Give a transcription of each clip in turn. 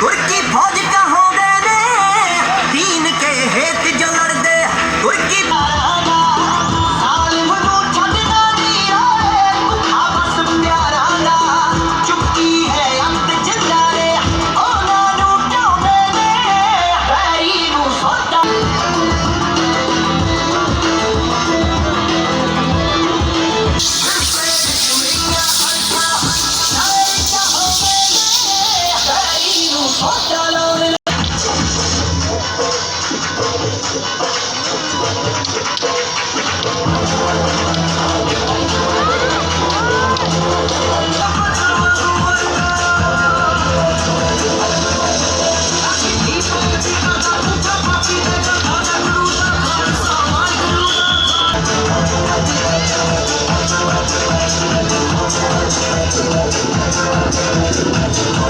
¿Por qué?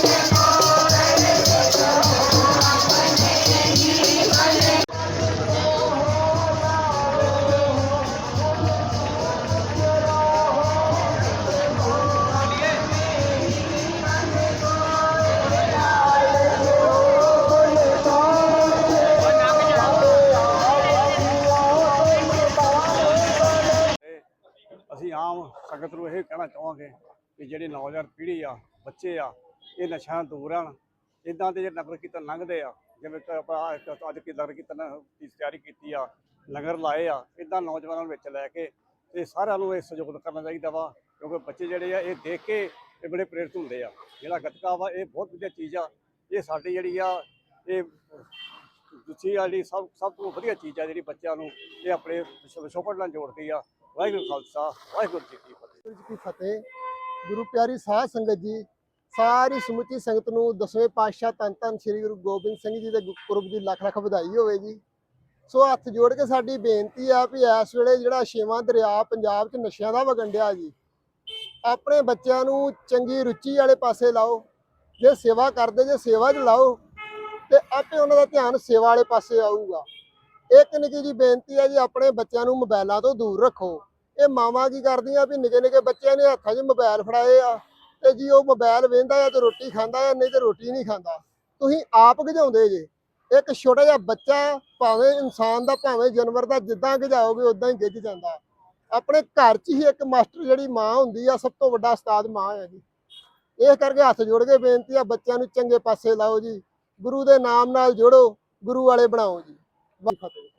ਤੇ ਸੰਗਤ ਨੂੰ ਇਹ ਕਹਿਣਾ ਚਾਹਾਂਗੇ ਕਿ ਜਿਹੜੇ ਨੌਜਵਾਨ ਪੀੜ੍ਹੀ ਆ, ਬੱਚੇ ਆ, ਇਹ ਨਸ਼ਿਆਂ ਦੂਰ ਰਹਿਣ। ਇਦਾਂ ਦੇ ਜਿਹੜੇ ਨਗਰ ਕੀਰਤਨ ਲੰਘਦੇ ਆ, ਜਿਵੇਂ ਕਿ ਆਪਾਂ ਅੱਜ ਕੀ ਨਗਰ ਕੀਰਤਨ ਦੀ ਤਿਆਰੀ ਕੀਤੀ ਆ, ਲੰਗਰ ਲਾਏ ਆ ਇਦਾਂ ਨੌਜਵਾਨਾਂ ਨੂੰ ਵਿੱਚ ਲੈ ਕੇ ਤੇ ਸਾਰਿਆਂ ਨੂੰ ਇਹ ਸਹਿਯੋਗ ਕਰਨਾ ਚਾਹੀਦਾ ਵਾ, ਕਿਉਂਕਿ ਬੱਚੇ ਜਿਹੜੇ ਆ, ਇਹ ਦੇਖ ਕੇ ਇਹ ਬੜੇ ਪ੍ਰੇਰਿਤ ਹੁੰਦੇ ਆ। ਜਿਹੜਾ ਗੱਤਕਾ ਵਾ, ਇਹ ਬਹੁਤ ਵਧੀਆ ਚੀਜ਼ ਆ। ਇਹ ਸਾਡੀ ਜਿਹੜੀ ਆ, ਇਹ ਦੂਜੀ ਆ ਜਿਹੜੀ ਸਭ ਸਭ ਤੋਂ ਵਧੀਆ ਚੀਜ਼ ਆ ਜਿਹੜੀ ਬੱਚਿਆਂ ਨੂੰ ਇਹ ਆਪਣੇ ਵਿਸ਼ੋਪੜ ਨਾਲ ਜੋੜਦੀ ਆ। ਵਾਹਿਗੁਰੂ ਖਾਲਸਾ, ਵਾਹਿਗੁਰੂ ਜੀ ਕੀ ਵਾਹਿਗੁਰੂ ਜੀ ਕੀ ਫਤਿਹ। ਗੁਰੂ ਪਿਆਰੀ ਸਾਧ ਸੰਗਤ ਜੀ, ਸਾਰੀ ਸਮੁੱਚੀ ਸੰਗਤ ਨੂੰ ਦਸਵੇਂ ਪਾਤਸ਼ਾਹ ਧੰਨ ਧੰਨ ਸ੍ਰੀ ਗੁਰੂ ਗੋਬਿੰਦ ਸਿੰਘ ਜੀ ਦੇ ਗੁਰਪੁਰਬ ਦੀ ਲੱਖ ਲੱਖ ਵਧਾਈ ਹੋਵੇ ਜੀ। ਸੋ ਹੱਥ ਜੋੜ ਕੇ ਸਾਡੀ ਬੇਨਤੀ ਆ ਵੀ ਇਸ ਵੇਲੇ ਜਿਹੜਾ ਛੇਵਾਂ ਦਰਿਆ ਪੰਜਾਬ 'ਚ ਨਸ਼ਿਆਂ ਦਾ ਵਗਣ ਡਿਆ ਜੀ, ਆਪਣੇ ਬੱਚਿਆਂ ਨੂੰ ਚੰਗੀ ਰੁਚੀ ਵਾਲੇ ਪਾਸੇ ਲਾਓ, ਜੇ ਸੇਵਾ ਕਰਦੇ, ਜੇ ਸੇਵਾ 'ਚ ਲਾਓ, ਤੇ ਆਪੇ ਉਹਨਾਂ ਦਾ ਧਿਆਨ ਸੇਵਾ ਵਾਲੇ ਪਾਸੇ ਆਊਗਾ। ਇੱਕ ਨਿੱਕੀ ਜੀ ਬੇਨਤੀ ਹੈ ਜੀ, ਆਪਣੇ ਬੱਚਿਆਂ ਨੂੰ ਮੋਬਾਈਲਾਂ ਤੋਂ ਦੂਰ ਰੱਖੋ। ਇਹ ਮਾਵਾਂ ਕੀ ਕਰਦੀਆਂ ਵੀ ਨਿੱਕੇ ਨਿੱਕੇ ਬੱਚਿਆਂ ਨੇ ਹੱਥਾਂ 'ਚ ਮੋਬਾਈਲ ਫੜਾਏ ਆ ਤੇ ਜੀ ਉਹ ਮੋਬਾਈਲ ਵੇਂਦਾ ਆ ਤੇ ਰੋਟੀ ਖਾਂਦਾ ਆ, ਨਹੀਂ ਤੇ ਰੋਟੀ ਨਹੀਂ ਖਾਂਦਾ। ਤੁਸੀਂ ਆਪ ਗਜਾਉਂਦੇ ਜੇ। ਇੱਕ ਛੋਟਾ ਜਿਹਾ ਬੱਚਾ ਭਾਵੇਂ ਇਨਸਾਨ ਦਾ, ਭਾਵੇਂ ਜਾਨਵਰ ਦਾ, ਜਿੱਦਾਂ ਗਜਾਓਗੇ ਉਦਾਂ ਹੀ ਗਿੱਜ ਜਾਂਦਾ। ਆਪਣੇ ਘਰ 'ਚ ਹੀ ਇੱਕ ਮਾਸਟਰ ਜਿਹੜੀ ਮਾਂ ਹੁੰਦੀ ਆ, ਸਭ ਤੋਂ ਵੱਡਾ ਉਸਤਾਦ ਮਾਂ ਹੈ ਜੀ। ਇਹ ਕਰਕੇ ਹੱਥ ਜੋੜ ਕੇ ਬੇਨਤੀ ਆ ਬੱਚਿਆਂ ਨੂੰ ਚੰਗੇ ਪਾਸੇ ਲਾਓ ਜੀ। ਗੁਰੂ ਦੇ ਨਾਮ ਨਾਲ ਜੋੜੋ, ਗੁਰੂ ਵਾਲੇ ਬਣਾਓ ਜੀ। ਵਾਹਿਗੁਰੂ ਫਤਿਹ